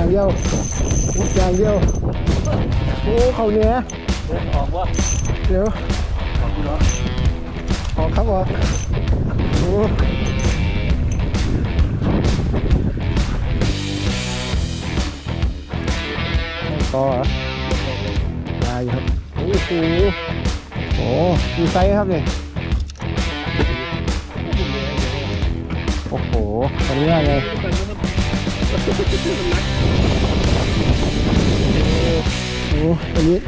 อย่างเดียวมุดอย่างเดียว โอ้เขาเนี้ยออกว่าเดี๋ยวออกกูเนาะออกครับออกโอ้ต่อเหรอมายครับ โอ้โหโอ้มีไซส์ครับเนี่ยโอ้โหตอนนี้ว่าไง โอ้อันนี้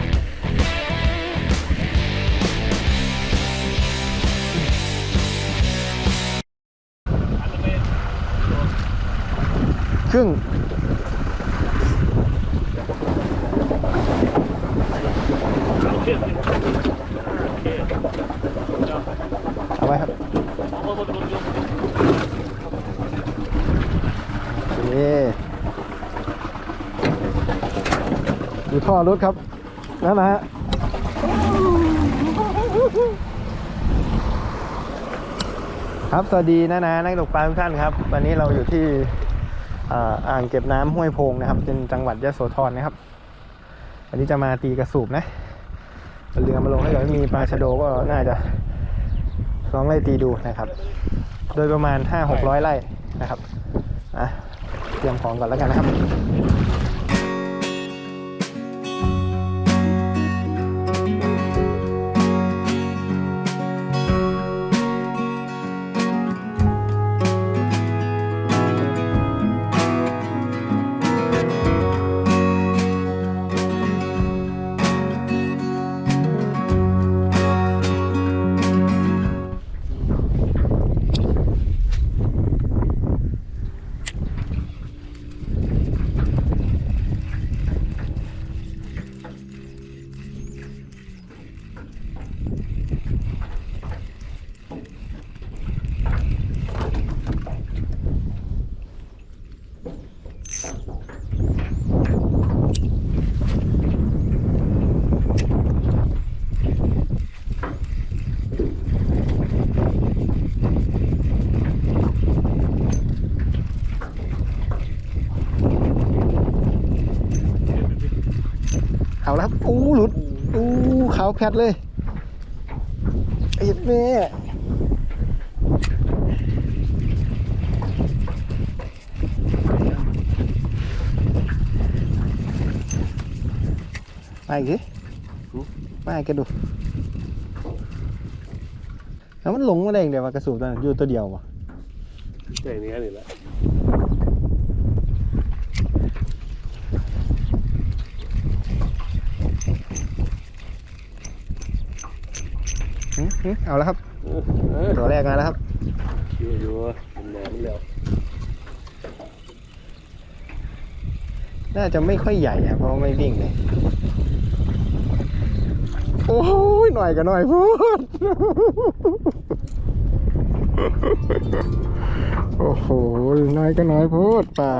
ครึ่งเอาไว้ครับโอเคดูท่ อรถครับนั่นนะฮะครับสวัสดีนะนะนักตกปลาทุกท่านครับ วันนี้เราอยู่ที่อ่าอ่างเก็บน้ำห้วยโพงนะครับเป็นจังหวัดยะโสธรนะครับ วันนี้จะมาตีกระสูบนะเรือมาลงถ้าเกิดไม่มีปลาชะโดก็น่าจะลองไล่ตีดูนะครับ โดยประมาณ5-600ไร่นะครับอะเตรียมของก่อนแล้วกันนะครับ เอาแล้วครับอู้หลุดอู้ขาวแพทเลยไอ้แม่มาอีกสิมาอีกกันดูแล้วมันหลงมาได้อย่างเดียวว่ากระสูบตัวนั้นอยู่ตัวเดียววะแต่เนี้ยนี่แหละ เอาแล้วครับเออตัวแรกมาแล้วครับคิวอยู่เป็นแหนมแล้วน่าจะไม่ค่อยใหญ่อะเพราะว่าไม่วิ่งเลยโอ้ยหน่อยกับหน่อยพูดโอ้โหน้อยก็น้อยพูดป่า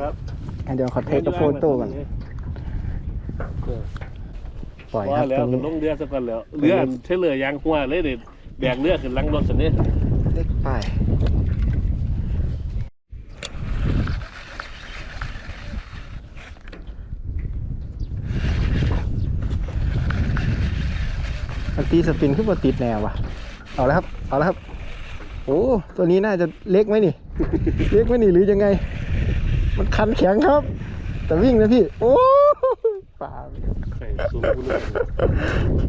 ครับอะเดี๋ยวขอเทคกับโฟโต้ก่อน ปล่อยคว่ารับแล้ตวรงมันนี้ลงเรือสักกันแล้วเรือเทเลอร์ยางหัวเลยเด็ดแบกเรือขึ้นหลังรถสันนี้เล็กไปมันตีสปินขึ้นมาติดแนวว่ะ เอาแล้วครับ เอาแล้วครับ โอ้ ตัวนี้น่าจะเล็กไหมนี่ เล็กไหมนี่หรือยังไง มันคันแข็งครับ แต่วิ่งนะพี่ โอ้ ป่า ไข่ซูมกูเลย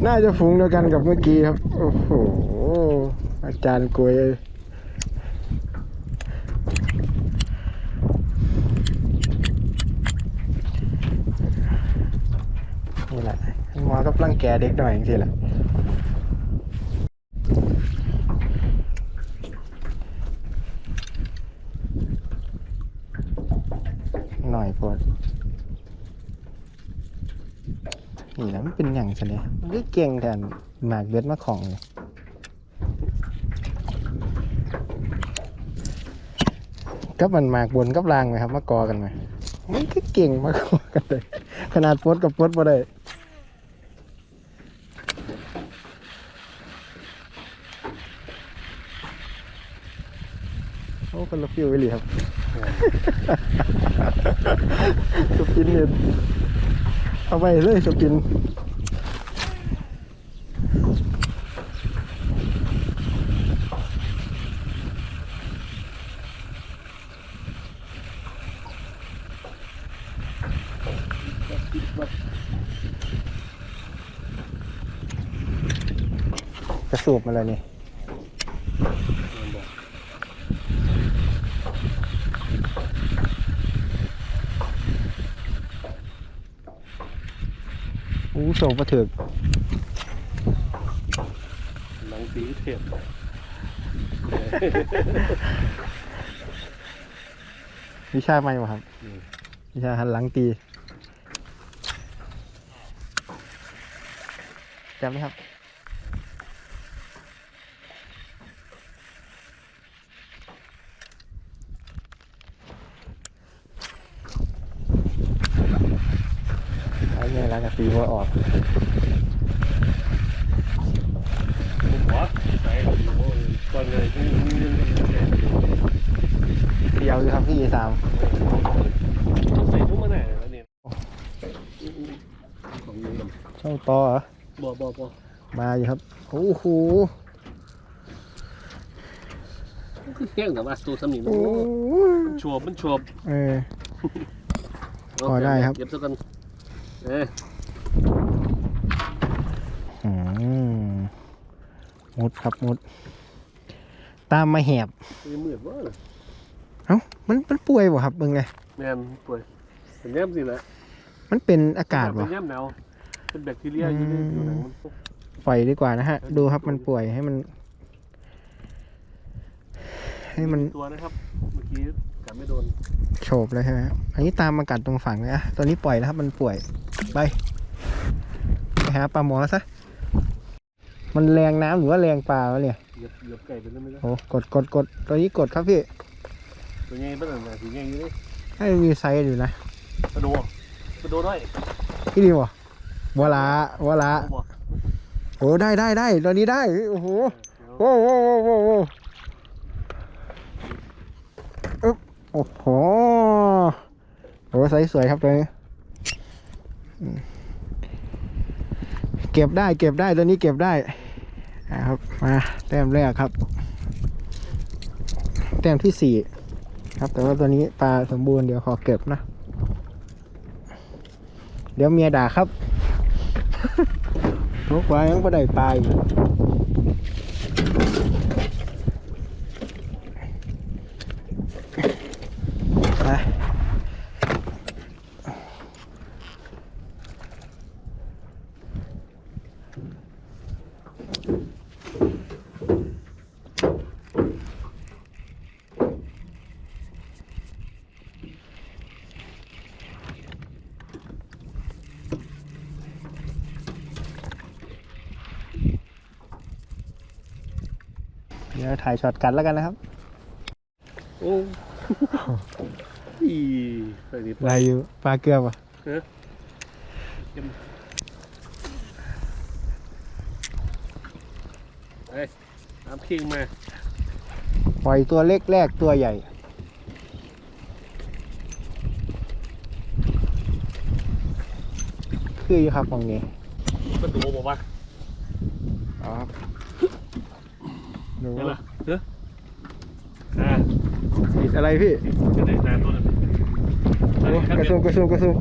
น่าจะฝูงเดียวกันกับเมื่อกี้ครับ โอ้โห อาจารย์กวยนี่แหละหมอกับร่างแกเด็กหน่อยจริงๆแหละหน่อยปวด นี่นะมัน เป็นอย่างซะเนี่ยมันก็เก่งแทนหมากเบ็ดมาของเลยกับมันหมากบนกับลางไหมครับมากอกันไหมมันก็เก่งมากอกันเลยขนาดปลดกับปลดบ่ได้โอ้คนละฟิวไปเลยครับสปินเนี่ยเอาไปเลยสปิน มาเลยนี่อู้โศกมาถึกหนังสีเทปวิชาไม่หรอครับ วิชาหันหลังตีจำไหมครับ ไอ้ไงล้างกับ ตีหัวออกหัวใส่ก่อนเลยที่นี่นี่นี่เดียวอยู่ครับพี่สามต้องใส่ทุกมันแน่แล้วเนี่ยของยืมเจ้าต่อเหรอบ่บ่บ่มาอยู่ครับ โอ้โหคือแห้งแต่ว่าตัวสมิงโอ้มันชวบมันชวบเออพอได้ครับ เก็บซะกันเอ้ยอื มมุดครับมุด ตามมาแหบมีมืดว่าเอ้ามันมันป่วยบ่ครับเบิ่งไงแมนป่วยเป็นแย้มสิแหละมันเป็นอากาศเป็บ่นแย้มหนาวเป็นแบคทีเรียอยู่ในอยู่หนังมันปล่อยดีกว่านะฮะ ดูครับมันป่วยให้มัน ให้มันตัวนะครับเมื่อกี้กัดไม่โดนโฉบเลยใช่ไหมครับอันนี้ตามมากัดตรงฝั่งเลยอะตอนนี้ปล่อยแล้วครับ มันป่วยไปไป หาปลาหมอซะ มันแรงน้ำหรือว่าแรงปลาวะเนี่ยเหยียบเหยียบไก่ไปแล้วไม่ได้โอ้กดกดกดตัวนี้กดครับพี่ตัวใหญ่เป็นอะไรสีใหญ่อยู่เลยให้มีไซส์อยู่นะกระโดดกระโดดได้พี่ดีบ่วลาวลาเอาบ่โอ้ได้ได้ได้ตอนนี้ได้โอ้โหโอ้โหโอ้โหโอ้โหอึ๊บโอ้โหโอ้ไซส์สวยครับตัวนี้อืม เก็บได้เก็บได้ตัวนี้เก็บได้นะครับมาแต้มแรกครับ แต้มที่สี่ครับ แต่ว่าตัวนี้ปลาสมบูรณ์เดี๋ยวขอเก็บนะ เดี๋ยวเมียด่าครับทุกวันยังไม่ได้ปลาอีกไปายช็อตกันแล้วกันนะครับ โอ้อีใส่ดิบลายอยู่ปลาเกลือป่ะเฮ้ยเก็บเอ้ยตามพิงมาปล่อยตัวเล็กแรกตัวใหญ่ คืออยู่ครับตรงนี้ก็ดูบอกว่าอ๋อครับดูเห็นเหรอ เฮ้ยอ่าติดอะไรพี่จะได้นานตัวนึงโอ้กระซุมกระซุมกระซุม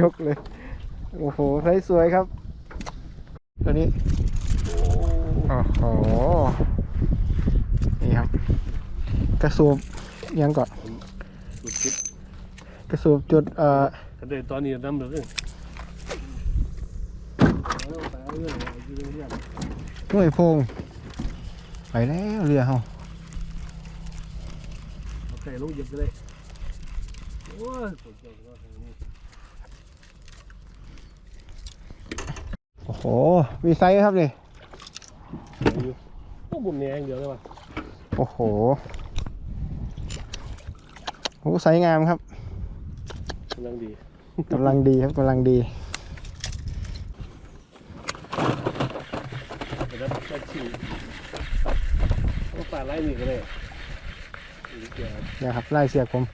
ยกเลย โอ้โหไซส์สวยครับ ตัวนี้โอ้โหนี่ครับ กระสูบยังก่อนสุดคิดกระสูบจุดเอ่อถ้าได้ตอนนี้น้ำเหลือง เอาเรื่องเอาเรื่องเอาเรื่องห้วยโพง ไปแล้วเรือเฮาเอาไก่ลงเหยียบไปเลยโอ้ยปวดใจว่าทางนี้โอ้โห มีไซส์ครับนี่อยู่พวกบุญแดงเดียวเลยว่ะโอ้โหโอ้ไซส์งามครับกำลังดีกำลังดีครับกำลังดี แต่ถ้าถ้าชิวก็ปลาไล่นี่ก็ได้นี่เกี่ยวเนี่ยครับไล่เสียกผม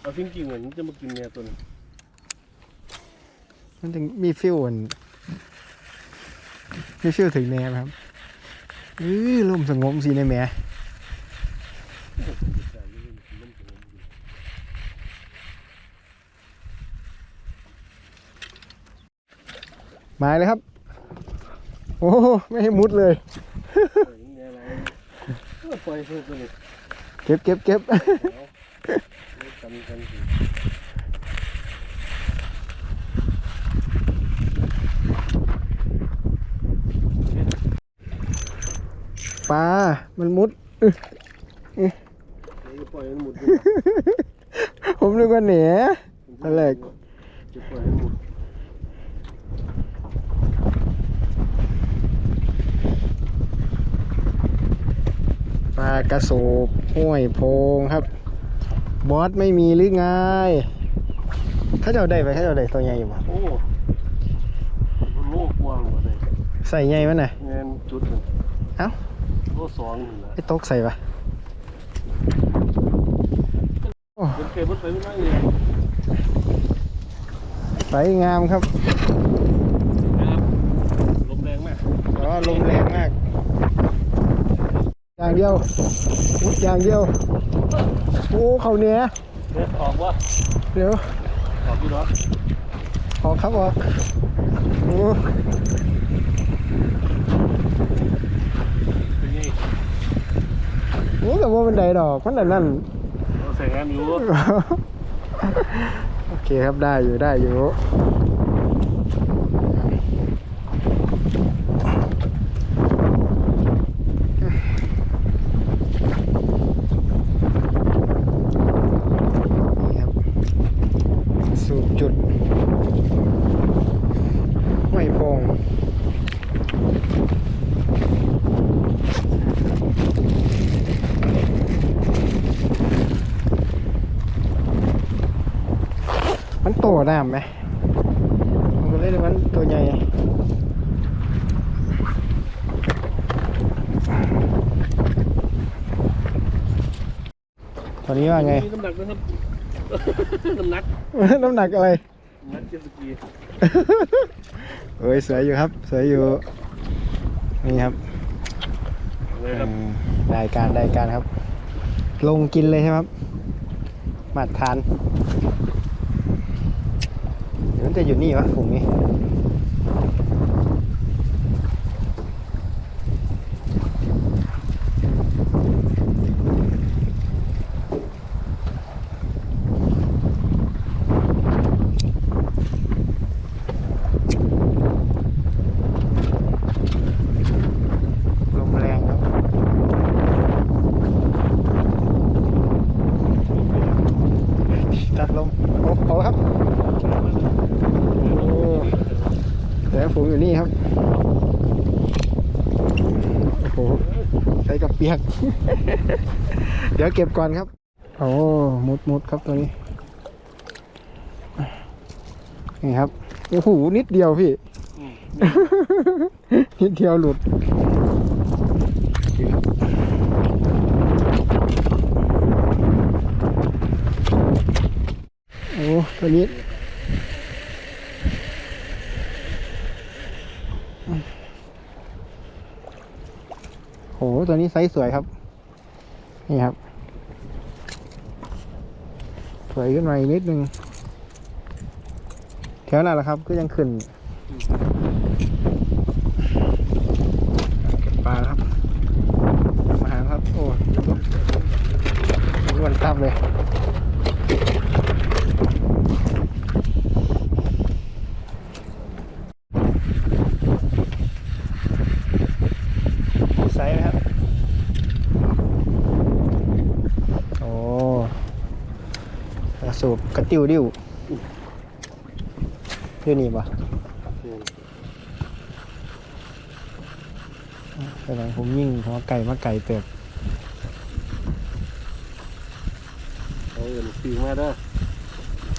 เอาจริงๆเหมือนจะมากินเนี่ยตัวนี้มันถึงมีฟิลอันมีฟิลถึงแนวครับอือลมสงบสีในแหม่ มาเลยครับ โอ้โหไม่ให้มุดเลยเนี่ยอะไรปล่อยเพื่อนตัวนี้เก็บเก็บเก็บกันกันสิปลา มันมุดอื้อจะปล่อยมันหมดผมนึกว่าเหนียอะไรจะปล่อยมันหมด ปลากระสูบห้วยโพงครับ บอสไม่มีหรือไงถ้าเจ้าได้ไปถ้าเจ้าได้ตัวใหญ่อยู่บ่โอ้โลกกว้างหมดเลยใส่ใหญ่มั้ยน่ะเงินจุดหนึ่งเอ้าโลสองอยู่นะไอ้ตกใส่ปะโอ้เป็นเคยบดไปไม่ได้เลยใสงามครับนะครับลมแรงมากอ๋อลมแรงมาก อย่างเดียวมุดอย่างเดียว โอ้เขาเนี้ยเนี่ยออกวะเดี๋ยวออกพี่น้องออกครับออกโอ้เป็นไงโหแต่ว่ามันไดดอกมันแต่นั่นเราใส่งานอยู่ โอเคครับได้อยู่ได้อยู่นี่ครับสูบจุดห้วยโพงมัน โตน้ำไหมมันก็เลยเรียกว่ามันตัวใหญ่ตอนนี้ว่าไงมีน้ำหนักนะครับ น้ำหนัก น้ำหนักอะไร น้ำหนักเจ็ดสกีเอ้ยสวยอยู่ครับ สวยอยู่ นี่ครับเลยครับอืมรายการรายการครับ ลงกินเลยใช่ไหมครับมาทานเดี๋ยว มันจะอยู่นี่วะฝูงนี้ลมแรงครับ ตัดลมโอ้โหครับโอ้แต่ผมอยู่นี่ครับ โอ้โหใช้กับเปียก เดี๋ยวเก็บก่อนครับ โอ้มุดมุดครับตัวนี้ นี่ครับ โอ้โห นิดเดียวพี่ นิดเดียวหลุดโอ้ตัวนี้ ตัวนี้ไซส์สวยครับ นี่ครับ สวยขึ้นมาอีกนิดนึง แถวนั้นแหละครับก็ยังขึ้นปลาครับ มาหาครับ โอ้อ้วนตับเลย ไซส์นะครับ โอ้กระสูบ กระติวดิ้วอยู่นี่ปะกำลังผมยิ่งหัวไก่มาไก่เติบเอาเงินปีมาเด้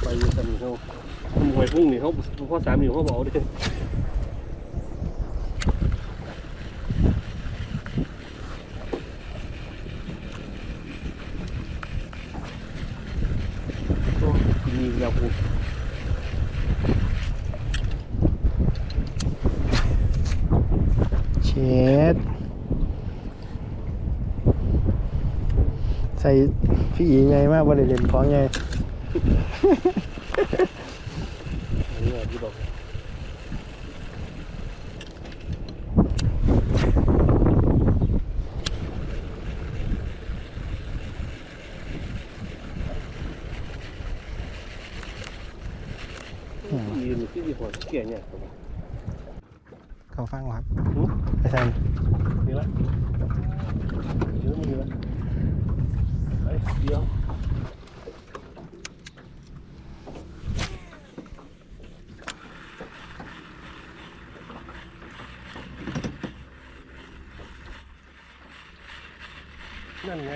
ไปยืนกันเขาหวยพุ่งนี่เขาพ่อสามหนีเขาบอกดิ คุณ เช็ดใส่ พี่อีไงมากบริเล่นของไงอันนี้ที่บอกยืนที่ดีหัวเกี่ยเนี่ยเขาฟังเหรอครับหือไปใส่นี่ละเดี๋ยวมึงละไอ้เดี๋ยว นั่นไง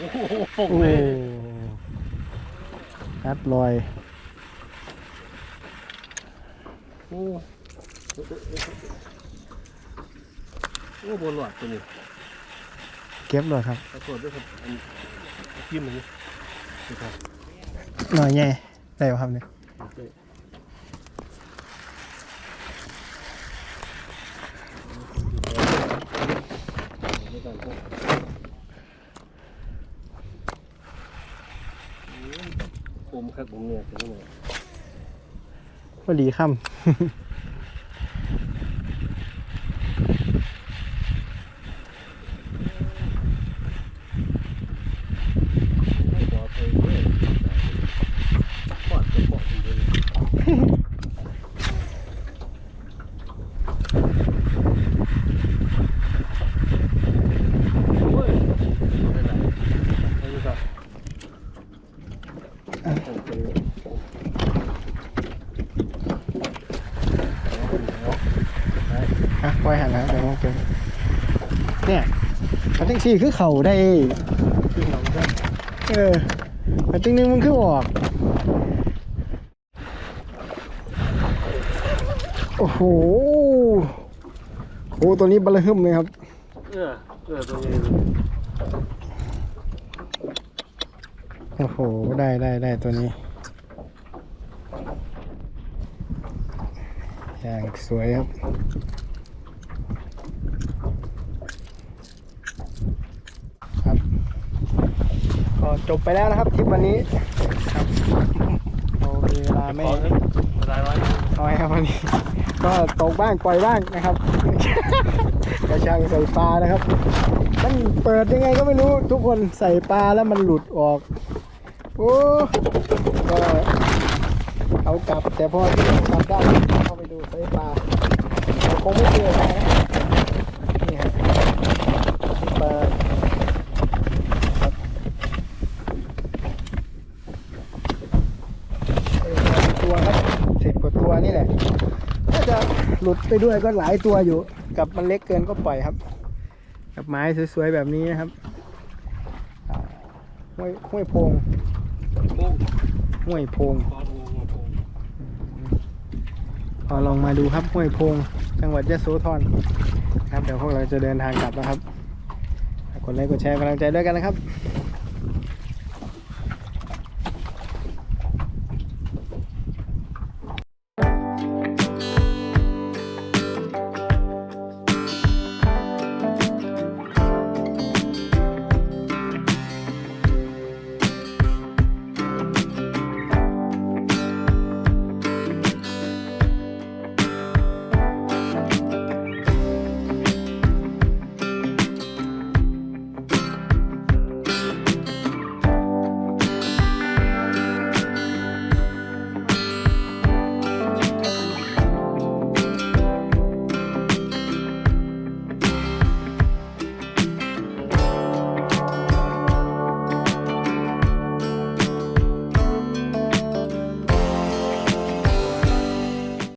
โอ้โหฟงโอ้เลยนัดลอย โอ้โอ้บนหลอดตัวนี้เก็บเลยครับ ปรากฏด้วยครับอันยิ้มอย่างนี้นะครับหน่อยแง่ได้ป่ะครับเนี่ย ผมครับผมเนี่ยถึงเนี่ยพอดีค่ำอดไปเลยปอดจะปอดอยู่เลยโอ้ยไม่เป็นไรไม่เป็นไรโอเคำอะ ปล่อยหันนะเดี๋ยวมองเจอเนี่ยมันตั้งสี่คือเข่าได้ขึ้นหลังได้เออมันตึงนึงมันคือออก โอ้โหโอ้ตัวนี้บลหึมเลยครับเออเออตรงนี้โอ้โห ได้ได้ได้ตัวนี้ อย่างสวยครับ จบไปแล้วนะครับทริปวันนี้ครับเรามีเวลาไม่ขอเงินรายร้อยน้อยครับวันนี้ ก็ตกบ้างปล่อยบ้างนะครับกระชังใส่ปลานะครับมันเปิดยังไงก็ไม่รู้ทุกคนใส่ปลาแล้วมันหลุดออกโอ้ก็เอากลับแต่พอที่กลับได้เข้าไปดูใส่ปลาคงไม่เจอปลานะนี่ครับปลาครับเออตัวครับสิบกว่าตัวนี่แหละ ถ้าจะหลุด ไปด้วยก็หลายตัวอยู่ กับมันเล็กเกินก็ปล่อยครับ กับไม้สวยๆแบบนี้นะครับอ่าห้วยห้วยโพงโอ้ห้วยโพงขอดูงงงพอลองมาดูครับห้วยโพง จังหวัดยะโสธรครับเดี๋ยวพวกเราจะเดินทางกลับแล้วครับฝากกดไลค์กดแชร์กำลังใจด้วยกันนะครับ